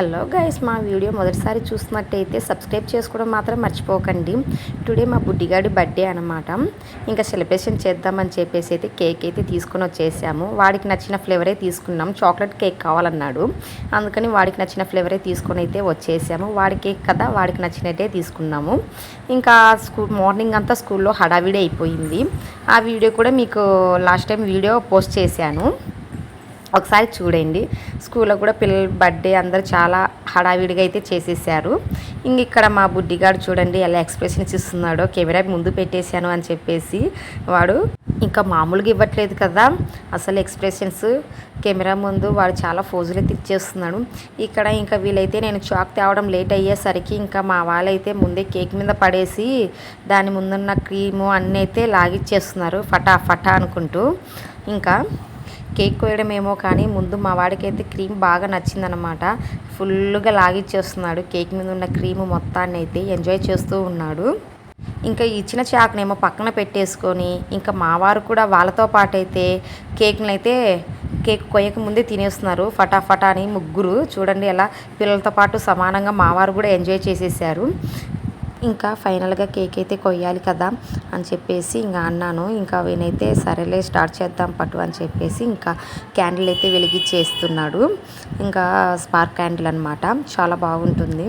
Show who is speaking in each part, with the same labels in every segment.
Speaker 1: Hello guys మా video మొదటిసారి చూసినట్టయితే సబ్స్క్రైబ్ చేసుకోవడం మాత్రం మర్చిపోకండి. టుడే మా బుడ్డిగాడి బర్త్డే అనమాట ఇంకా సెలబ్రేషన్ చేద్దామని చెప్పేసి అయితే కేక్ అయితే తీసుకొని వచ్చేసాము. వాడికి నచ్చిన ఫ్లేవరే తీసుకున్నాం. చాక్లెట్ కేక్ కావాలన్నాడు. అందుకని వాడికి నచ్చిన ఫ్లేవరే తీసుకొని అయితే వచ్చేసాము. వాడి కేక్ కదా వాడికి నచ్చినట్టే తీసుకున్నాము. ఇంకా స్కూల్ మార్నింగ్ అంతా స్కూల్లో హడావిడి అయిపోయింది. ఆ వీడియో కూడా మీకు లాస్ట్ టైం వీడియో పోస్ట్ చేశాను. ఒకసారి చూడండి. స్కూల్లో కూడా పిల్లల బర్త్డే అందరూ చాలా హడావిడిగా అయితే చేసేసారు. ఇంక ఇక్కడ మా బుడ్డిగాడు చూడండి ఎలా ఎక్స్ప్రెషన్స్ ఇస్తున్నాడో కెమెరా ముందు పెట్టేశాను అని చెప్పేసి వాడు ఇంకా మామూలుగా ఇవ్వట్లేదు కదా. అసలు ఎక్స్ప్రెషన్స్ కెమెరా ముందు వాడు చాలా ఫోజులు తెచ్చేస్తున్నాడు ఇక్కడ ఇంకా వీలైతే నేను చాక్ తేవడం లేట్ అయ్యేసరికి ఇంకా మా వాళ్ళైతే ముందే కేక్ మీద పడేసి దాని ముందున్న క్రీము అన్నీ అయితే లాగిచ్చేస్తున్నారు. ఫటా ఫటా అనుకుంటూ. ఇంకా కేక్ కోయడమేమో కానీ ముందు మా వాడికైతే క్రీమ్ బాగా నచ్చిందనమాట ఫుల్గా లాగిచ్చేస్తున్నాడు. కేక్ మీద ఉన్న క్రీమ్ మొత్తాన్ని అయితే ఎంజాయ్ చేస్తూ ఉన్నాడు. ఇంకా ఇచ్చిన చాక్నేమో పక్కన పెట్టేసుకొని ఇంకా మావారు కూడా వాళ్ళతో పాటు అయితే కేక్ని అయితే కేక్ కొయ్యక ముందే తినేస్తున్నారు. ఫటాఫటా అని ముగ్గురు. చూడండి ఎలా పిల్లలతో పాటు సమానంగా మావారు కూడా ఎంజాయ్ చేసేసారు. ఇంకా ఫైనల్గా కేక్ అయితే కొయ్యాలి కదా అని చెప్పేసి ఇంకా అన్నాను. ఇంకా వీనైతే సరేలే స్టార్ట్ చేద్దాం పట్టు అని చెప్పేసి ఇంకా క్యాండిల్ అయితే వెలిగించేస్తున్నాడు. ఇంకా స్పార్క్ క్యాండిల్ అనమాట చాలా బాగుంటుంది.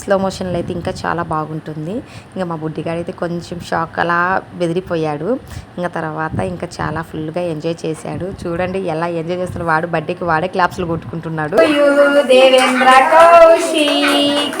Speaker 1: స్లో మోషన్లో అయితే ఇంకా చాలా బాగుంటుంది. ఇంకా మా బుడ్డిగాడు అయితే కొంచెం షాక్ అలా బెదిరిపోయాడు. ఇంకా తర్వాత ఇంకా చాలా ఫుల్గా ఎంజాయ్ చేశాడు. చూడండి ఎలా ఎంజాయ్ చేస్తున్న వాడు బర్త్డేకి వాడే క్లాప్స్లు కొట్టుకుంటున్నాడు. Devendra Kaushik.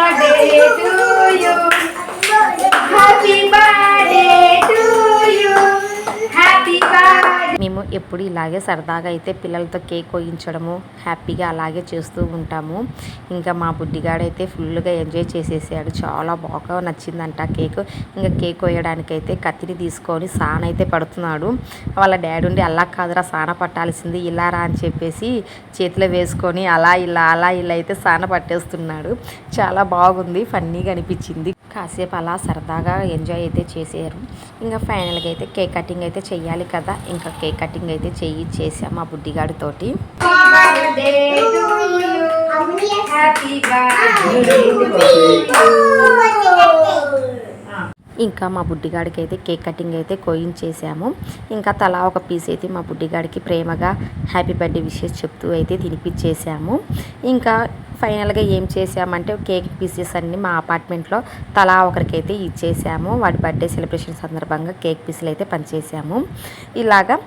Speaker 1: మేము ఎప్పుడు ఇలాగే సరదాగా అయితే పిల్లలతో కేక్ కోయించడము హ్యాపీగా అలాగే చేస్తూ ఉంటాము. ఇంకా మా బుడ్డిగాడైతే ఫుల్గా ఎంజాయ్ చేసేసాడు. చాలా బాగా నచ్చిందంట కేక్. ఇంకా కేక్ కోయడానికైతే కత్తిని తీసుకొని సాన అయితే పడుతున్నాడు. వాళ్ళ డాడీ ఉండి అలా కాదురా సాన పట్టాల్సింది ఇలా రా అని చెప్పేసి చేతిలో వేసుకొని అలా ఇలా అలా ఇలా అయితే సాన పట్టేస్తున్నాడు. చాలా బాగుంది ఫన్నీగా అనిపించింది. కాసేపు అలా సరదాగా ఎంజాయ్ అయితే చేసారు ఇంకా ఫైనల్గా అయితే కేక్ కటింగ్ అయితే చెయ్యాలి కదా. ఇంకా కేక్ కటింగ్ అయితే చెయ్యి చేసాం మా బుడ్డిగాడితోటి ఇంకా మా బుడ్డిగాడికి అయితే కేక్ కటింగ్ అయితే కోయించేసాము ఇంకా తలా ఒక పీస్ అయితే మా బుడ్డిగాడికి ప్రేమగా హ్యాపీ బర్త్డే విషెస్ చెప్తూ అయితే తినిపించేసాము ఇంకా ఫైనల్గా ఏం చేసామంటే కేక్ పీసెస్ అన్ని మా అపార్ట్మెంట్లో తలా ఒకరికైతే ఇచ్చేసాము. వాడి బర్త్డే సెలబ్రేషన్ సందర్భంగా కేక్ పీసులు అయితే పనిచేసాము. ఇలాగా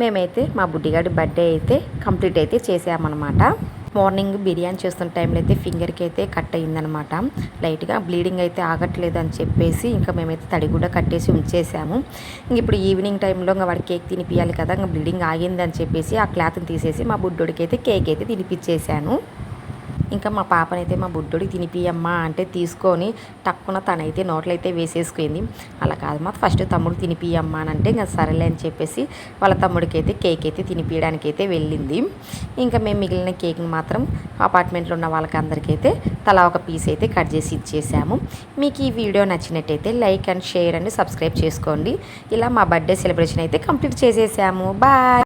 Speaker 1: మేమైతే మా బుడ్డిగాడి బర్త్డే అయితే కంప్లీట్ అయితే చేసామన్నమాట. మార్నింగ్ బిర్యానీ చేస్తున్న టైంలో అయితే ఫింగర్కి అయితే కట్ అయిందనమాట లైట్గా బ్లీడింగ్ అయితే ఆగట్లేదు అని చెప్పేసి ఇంకా మేమైతే తడి కూడా కట్టేసి ఉంచేసాము. ఇంక ఇప్పుడు ఈవినింగ్ టైంలో ఇంకా వాడి కేక్ తినిపించాలి కదా ఇంకా బ్లీడింగ్ ఆగింది అని చెప్పేసి ఆ క్లాత్ని తీసేసి మా బుడ్డోడికి అయితే కేక్ అయితే తినిపించేసాను ఇంకా మా పాపనైతే మా బుడ్డోడికి తినిపియమ్మా అంటే తీసుకొని టక్కున తనైతే నోట్లో అయితే వేసేసుకుంది. అలా కాదు మా ఫస్ట్ తమ్ముడు తినిపియమ్మా అని అంటే ఇంకా సరేలే అని చెప్పేసి వాళ్ళ తమ్ముడికి అయితే కేక్ అయితే తినిపించడానికి అయితే వెళ్ళింది. ఇంకా మేము మిగిలిన కేక్ని మాత్రం అపార్ట్మెంట్లో ఉన్న వాళ్ళకి అందరికైతే తలా ఒక పీస్ అయితే కట్ చేసి ఇచ్చేసాము. మీకు ఈ వీడియో నచ్చినట్టయితే like and share and subscribe చేసుకోండి. ఇలా మా బర్త్డే సెలబ్రేషన్ అయితే కంప్లీట్ చేసేసాము. బాయ్!